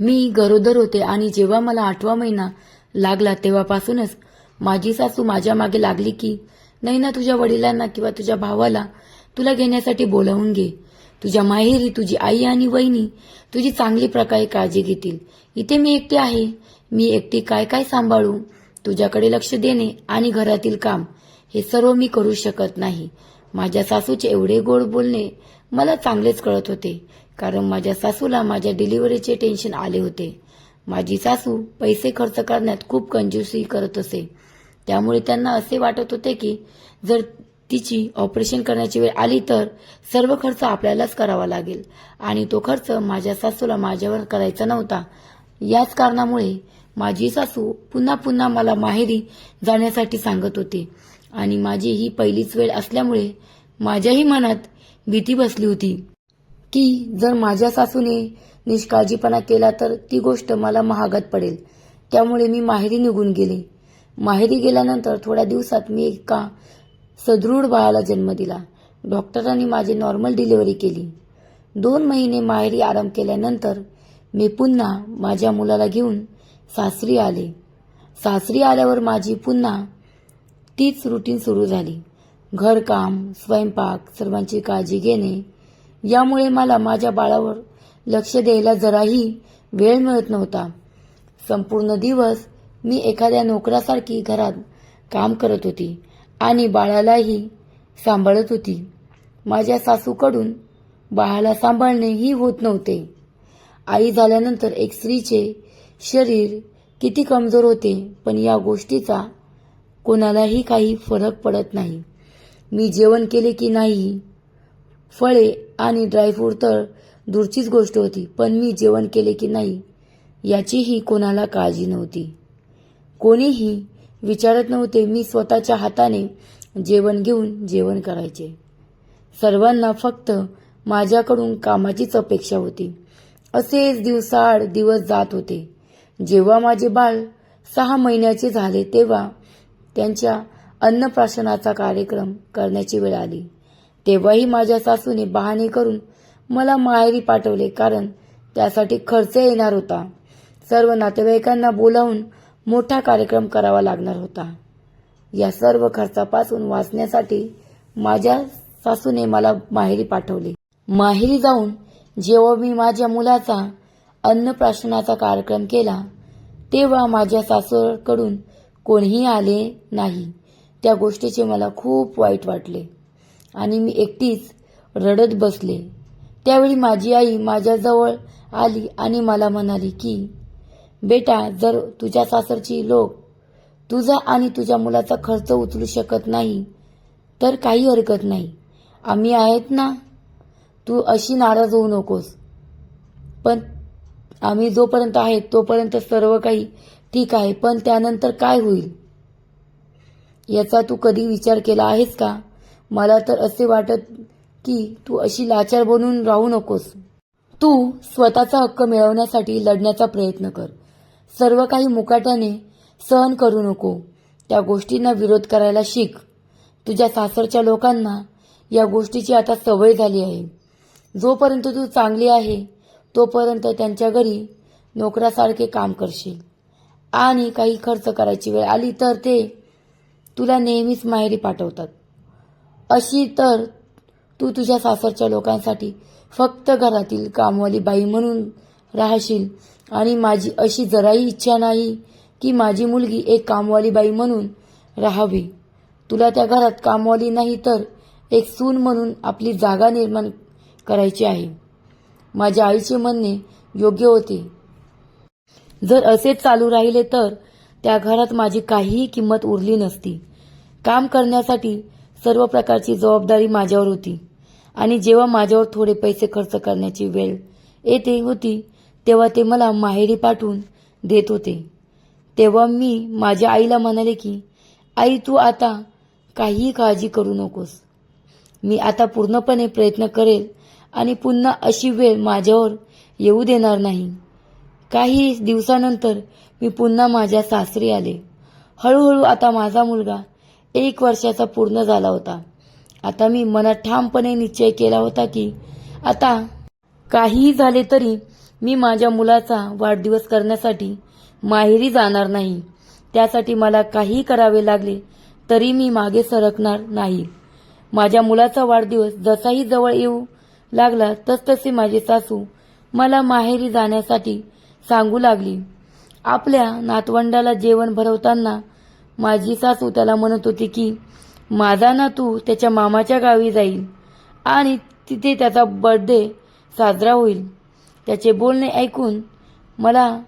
मी गरोदर होते आणि जेव्हा मला आठवा महिना लागला तेव्हापासूनच माझी सासू माझ्या मागे लागली की नाही ना तुझ्या वडिलांना किंवा तुझ्या भावाला तुला घेण्यासाठी बोलावून घे. तुझ्या माहेरी तुझी आई आणि वहिनी तुझी चांगली प्रकारे काळजी घेतील. इथे मी एकटी आहे. मी एकटी काय काय सांभाळू? तुझ्याकडे लक्ष देणे आणि घरातील काम. हे सर्व मी करू शकत नाही. माझ्या सासूचे एवढे गोड बोलणे मला चांगलेच कळत होते कारण माझ्या सासूला माझ्या डिलिव्हरीचे टेन्शन आले होते. माझी सासू पैसे खर्च करण्यात खूप कंजूसी करत असे. त्यामुळे त्यांना असे वाटत होते की जर तिची ऑपरेशन करण्याची वेळ आली तर सर्व खर्च आपल्यालाच करावा लागेल आणि तो खर्च माझ्या सासूला माझ्यावर करायचा नव्हता. याच कारणामुळे माझी सासू पुन्हा पुन्हा मला माहेरी जाण्यासाठी सांगत होती. आणि माझी ही पहिलीच वेळ असल्यामुळे माझ्याही मनात भीती बसली होती. की जर माझ्या सासूने निष्काळजीपणा केला तर ती गोष्ट मला महागात पडेल. त्यामुळे मी माहेरी निघून गेले. माहेरी गेल्यानंतर थोड्या दिवसात मी एका सदृढ बाळाला जन्म दिला. डॉक्टरांनी माझी नॉर्मल डिलिव्हरी केली. दोन महिने माहेरी आराम केल्यानंतर मी पुन्हा माझ्या मुलाला घेऊन सासरी आले. सासरी आल्यावर माझी पुन्हा तीच रुटीन सुरू झाली. घरकाम स्वयंपाक सर्वांची काळजी घेणे. यामुळे मला माझ्या बाळावर लक्ष द्यायला जराही वेळ मिळत नव्हता. संपूर्ण दिवस मी एखाद्या नोकरासारखी घरात काम करत होती आणि बाळालाही सांभाळत होती. माझ्या सासूकडून बाळाला सांभाळणेही होत नव्हते. आई झाल्यानंतर एक स्त्रीचे शरीर किती कमजोर होते पण या गोष्टीचा कोणालाही काही फरक पडत नाही. मी जेवण केले की नाही फळे आणि ड्रायफ्रूट तर दूरचीच गोष्ट होती पण मी जेवण केले की नाही याचीही कोणाला काळजी नव्हती. कोणीही विचारत नव्हते मी स्वतःच्या हाताने जेवण घेऊन जेवण करायचे. सर्वांना फक्त माझ्याकडून कामाचीच अपेक्षा होती. असेच दिवसाआड दिवस जात होते. जेव्हा माझे बाळ सहा महिन्याचे झाले तेव्हा त्यांच्या अन्नप्राशनाचा कार्यक्रम करण्याची वेळ आली. तेव्हाही माझ्या सासूने बहाणे करून मला माहेरी पाठवले कारण त्यासाठी खर्च येणार होता. सर्व नातेवाईकांना बोलावून मोठा कार्यक्रम करावा लागणार होता. या सर्व खर्चापासून वाचण्यासाठी माझ्या सासूने मला माहेरी पाठवले. माहेरी जाऊन जेव्हा मी माझ्या मुलाचा अन्नप्राशनाचा कार्यक्रम केला तेव्हा माझ्या सासूकडून कोणीही आले नाही. त्या गोष्टीचे मला खूप वाईट वाटले. आणि मी एकटीच रडत बसले. त्यावेळी माझी आई माझ्याजवळ आली आणि मला म्हणाली की बेटा जर तुझ्या सासरची लोक तुझा आणि तुझ्या मुलाचा खर्च उचलू शकत नाही तर काही हरकत नाही. आम्ही आहेत ना? तू अशी नाराज होऊ नकोस. पण आम्ही जोपर्यंत आहेत तोपर्यंत सर्व काही ठीक आहे पण त्यानंतर काय होईल? याचा तू कधी विचार केला आहेस का? मला तर असे वाटत की तू अशी लाचार बनून राहू नकोस. तू स्वतःचा हक्क मिळवण्यासाठी लढण्याचा प्रयत्न कर. सर्व काही मुकाट्याने सहन करू नको. त्या गोष्टींना विरोध करायला शिक. तुझ्या सासरच्या लोकांना या गोष्टीची आता सवय झाली आहे. जोपर्यंत तू चांगली आहे तोपर्यंत त्यांच्या घरी नोकरासारखे काम करशील. आणि काही खर्च करायची वेळ आली तर ते तुला नेहमीच माहेरी पाठवतात. अशी तर तू तुझ्या सासरच्या लोकांसाठी फक्त घरातील कामवाली बाई म्हणून राहशील. आणि माझी अशी जराही इच्छा नाही की माझी मुलगी एक कामवाली बाई म्हणून राहावी. तुला त्या घरात कामवाली नाही तर एक सून म्हणून आपली जागा निर्माण करायची आहे. माझ्या आईचे म्हणणे योग्य होते. जर असेच चालू राहिले तर त्या घरात माझी काहीही किंमत उरली नसती. काम करण्यासाठी सर्व प्रकारची जबाबदारी माझ्यावर होती. आणि जेव्हा माझ्यावर थोडे पैसे खर्च करण्याची वेळ येते होती तेव्हा ते मला माहेरी पाठवून देत होते. तेव्हा मी माझ्या आईला म्हणाले की आई तू आता काहीही काळजी करू नकोस. मी आता पूर्णपणे प्रयत्न करेल आणि पुन्हा अशी वेळ माझ्यावर येऊ देणार नाही. काही दिवसानंतर मी पुन्हा माझ्या सासरी आले. हळूहळू आता माझा मुलगा एक वर्षाचा पूर्ण झाला होता. आता मी मनात ठामपणे निश्चय केला होता की आता काहीही झाले तरी मी माझ्या मुलाचा वाढदिवस करण्यासाठी माहेरी जाणार नाही. त्यासाठी मला काही करावे लागले तरी मी मागे सरकणार नाही. माझ्या मुलाचा वाढदिवस जसाही जवळ येऊ लागला तसतसे माझे सासू मला माहेरी जाण्यासाठी सांगू लागली. आपल्या नातवंडाला जेवण भरवताना माझी सासू त्याला म्हणत होती की माझा नातू त्याच्या मामाच्या गावी जाईल आणि तिथे त्याचा बर्थडे साजरा होईल. त्याचे बोलणे ऐकून मला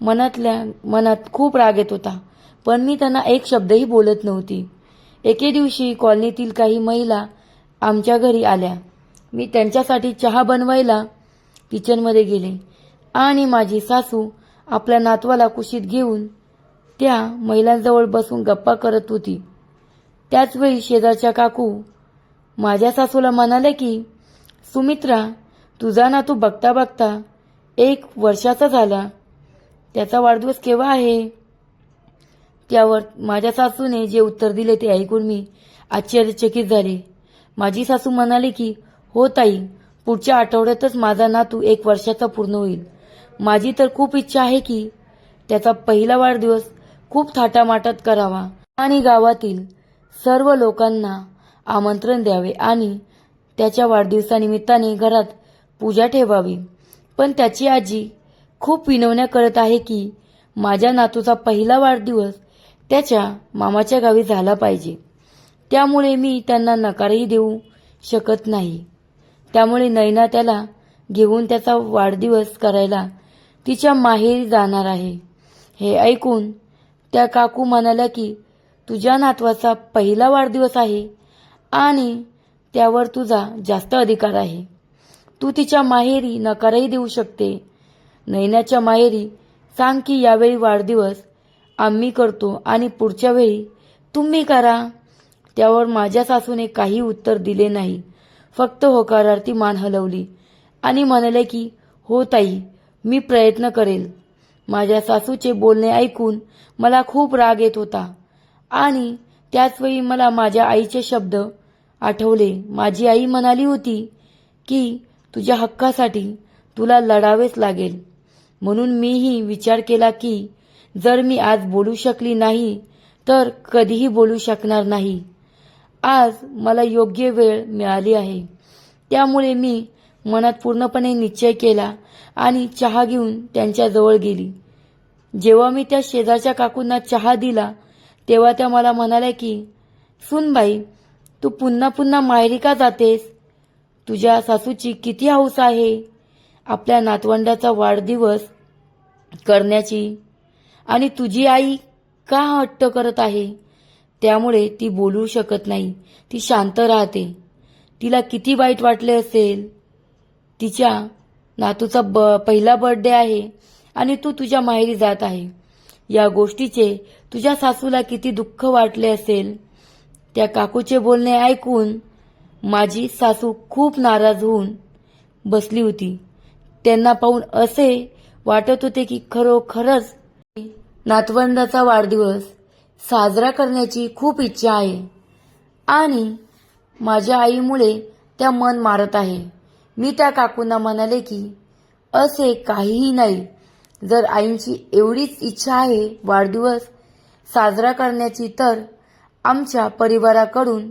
मनातल्या मनात खूप राग येत होता पण मी त्यांना एक शब्दही बोलत नव्हती. एके दिवशी कॉलनीतील काही महिला आमच्या घरी आल्या. मी त्यांच्यासाठी चहा बनवायला किचनमध्ये गेले. आणि माझी सासू आपल्या नातवाला कुशीत घेऊन त्या महिलांजवळ बसून गप्पा करत होती. त्याचवेळी शेजारच्या काकू माझ्या सासूला म्हणाले की सुमित्रा तुझा नातू बघता बघता एक वर्षाचा झाला. त्याचा वाढदिवस केव्हा आहे? त्यावर माझ्या सासूने जे उत्तर दिले ते ऐकून मी आश्चर्यचकित झाले. माझी सासू म्हणाली की हो ताई पुढच्या आठवड्यातच माझा नातू एक वर्षाचा पूर्ण होईल. माझी तर खूप इच्छा आहे की त्याचा पहिला वाढदिवस खूप थाटामाटात करावा. आणि गावातील सर्व लोकांना आमंत्रण द्यावे आणि त्याच्या वाढदिवसानिमित्ताने घरात पूजा ठेवावी. पण त्याची आजी खूप विनवण्या करत आहे की माझ्या नातूचा पहिला वाढदिवस त्याच्या मामाच्या गावी झाला पाहिजे. त्यामुळे मी त्यांना नकारही देऊ शकत नाही. त्यामुळे नैना त्याला घेऊन त्याचा वाढदिवस करायला तिच्या माहेरी जाणार आहे. हे ऐकून त्या काकू म्हणाल्या की तुझ्या नातवाचा पहिला वाढदिवस आहे आणि त्यावर तुझा जास्त अधिकार आहे. तू तिच्या माहेरी नकारही देऊ शकते. नैनाच्या माहेरी सांग की यावेळी वाढदिवस आम्ही करतो आणि पुढच्या वेळी तुम्ही करा. त्यावर माझ्या सासूने काही उत्तर दिले नाही. फक्त होकारार्थी मान हलवली आणि म्हणाले की हो ताई मी प्रयत्न करेल. माझ्या सासूचे बोलणे ऐकून मला खूप राग येत होता. आणि त्याचवेळी मला माझ्या आईचे शब्द आठवले. माझी आई म्हणाली होती की तुझ्या हक्कासाठी तुला लढावेच लागेल. म्हणून मीही विचार केला की जर मी आज बोलू शकली नाही तर कधीही बोलू शकणार नाही. आज मला योग्य वेळ मिळाली आहे. त्यामुळे मी मनात पूर्णपणे निश्चय केला आणि चहा घेऊन त्यांच्याजवळ गेली. जेव्हा मी त्या शेजारच्या काकूंना चहा दिला तेव्हा त्या मला म्हणाल्या की सुनबाई तू पुन्हा पुन्हा माहेरी का जातेस. तुझ्या सासूची किती हौस आहे. आपल्या नातवंडाचा वाढदिवस करण्याची. आणि तुझी आई का हट्ट करत आहे? त्यामुळे ती बोलू शकत नाही. ती शांत राहते. तिला किती वाईट वाटले असेल. तिच्या नातूचा ब पहिला बर्थडे आहे आणि तू तुझ्या माहेरी जात आहे. या गोष्टीचे तुझ्या सासूला किती दुःख वाटले असेल. त्या काकूचे बोलणे ऐकून माझी सासू खूप नाराज होऊन बसली होती. त्यांना पाहून असे वाटत होते की खरोखरच नातवंडाचा वाढदिवस साजरा करण्याची खूप इच्छा आहे. आणि माझ्या आईमुळे त्या मन मारत आहे. मी त्या काकूंना म्हणाले की असे काहीही नाही. जर आईंची एवढीच इच्छा आहे वाढदिवस साजरा करण्याची तर आमच्या परिवाराकडून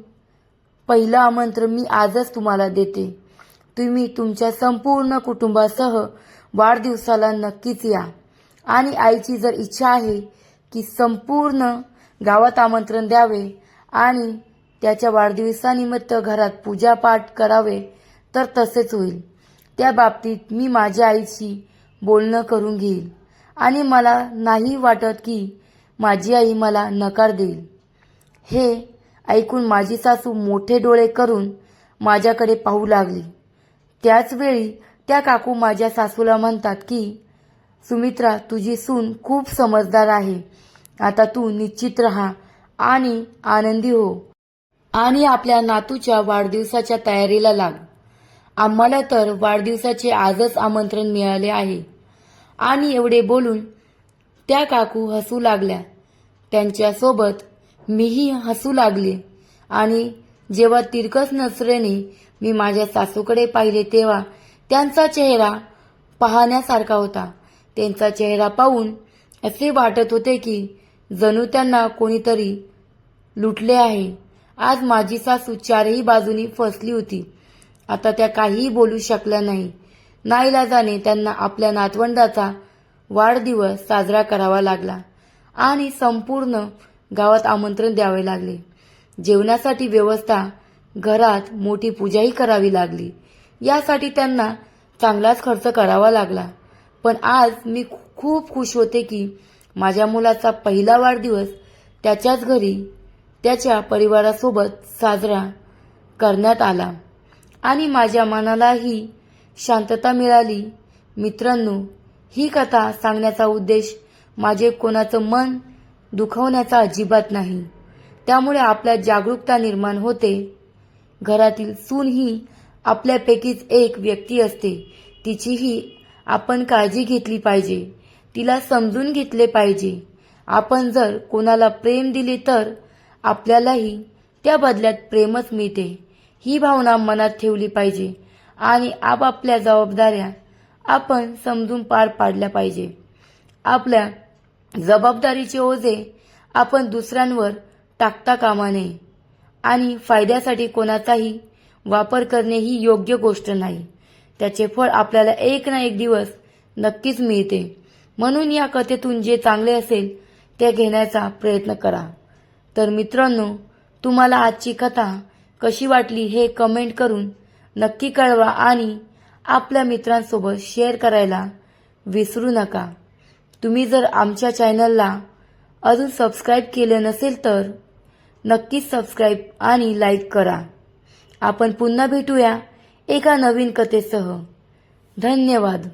पहिलं आमंत्रण मी आजच तुम्हाला देते. तुम्ही तुमच्या संपूर्ण कुटुंबासह वाढदिवसाला नक्कीच या. आणि आईची जर इच्छा आहे की संपूर्ण गावात आमंत्रण द्यावे आणि त्याच्या वाढदिवसानिमित्त घरात पूजापाठ करावे तर तसेच होईल. त्या बाबतीत मी माझ्या आईशी बोलणं करून घेईल. आणि मला नाही वाटत की माझी आई मला नकार देईल. हे ऐकून माझी सासू मोठे डोळे करून माझ्याकडे पाहू लागली. त्याचवेळी त्या काकू माझ्या सासूला म्हणतात की सुमित्रा तुझी सून खूप समजदार आहे. आता तू निश्चित राहा आणि आनंदी हो. आणि आपल्या नातूच्या वाढदिवसाच्या तयारीला लाग. आम्हाला तर वाढदिवसाचे आजच आमंत्रण मिळाले आहे. आणि एवढे बोलून त्या काकू हसू लागल्या. त्यांच्यासोबत मीही हसू लागले. आणि जेव्हा तिरकस नसरेने मी माझ्या सासूकडे पाहिले तेव्हा त्यांचा चेहरा पाहण्यासारखा होता. त्यांचा चेहरा पाहून असे वाटत होते की जणू त्यांना कोणीतरी लुटले आहे. आज माझी सासू चारही बाजूनी फसली होती. आता त्या काहीही बोलू शकल्या नाही. नाईलाजाने त्यांना आपल्या नातवंडाचा वाढदिवस साजरा करावा लागला आणि संपूर्ण गावात आमंत्रण द्यावे लागले. जेवणासाठी व्यवस्था घरात मोठी पूजाही करावी लागली. यासाठी त्यांना चांगलाच खर्च करावा लागला. पण आज मी खूप खुश होते की माझ्या मुलाचा पहिला वाढदिवस त्याच्याच घरी त्याच्या परिवारासोबत साजरा करण्यात आला. आणि माझ्या मनालाही शांतता मिळाली. मित्रांनो ही कथा सांगण्याचा उद्देश माझे कोणाचं मन दुखवण्याचा अजिबात नाही. त्यामुळे आपल्यात जागरूकता निर्माण होते. घरातील सून ही आपल्यापैकीच एक व्यक्ती असते. तिचीही आपण काळजी घेतली पाहिजे. तिला समजून घेतले पाहिजे. आपण जर कोणाला प्रेम दिले तर आपल्यालाही त्या बदल्यात प्रेमच मिळते. ही भावना मनात ठेवली पाहिजे आणि आपापल्या जबाबदाऱ्या आपण समजून पार पाडल्या पाहिजे. आपल्या जबाबदारीचे ओझे आपण दुसऱ्यांवर टाकता कामा नये आणि फायद्यासाठी कोणाचाही वापर करणे ही योग्य गोष्ट नाही. त्याचे फळ आपल्याला एक ना एक दिवस नक्कीच मिळते. म्हणून या कथेतून जे चांगले असेल ते घेण्याचा प्रयत्न करा. तर मित्रांनो तुम्हाला आजची कथा कशी वाटली हे कमेंट करून नक्की कळवा आणि आपल्या मित्रांसोबत शेअर करायला विसरू नका. तुम्ही जर आमच्या चॅनलला अजून सबस्क्राईब केलं नसेल तर नक्कीच सबस्क्राईब आणि लाईक करा. आपण पुन्हा भेटूया एका नवीन कथेसह. धन्यवाद.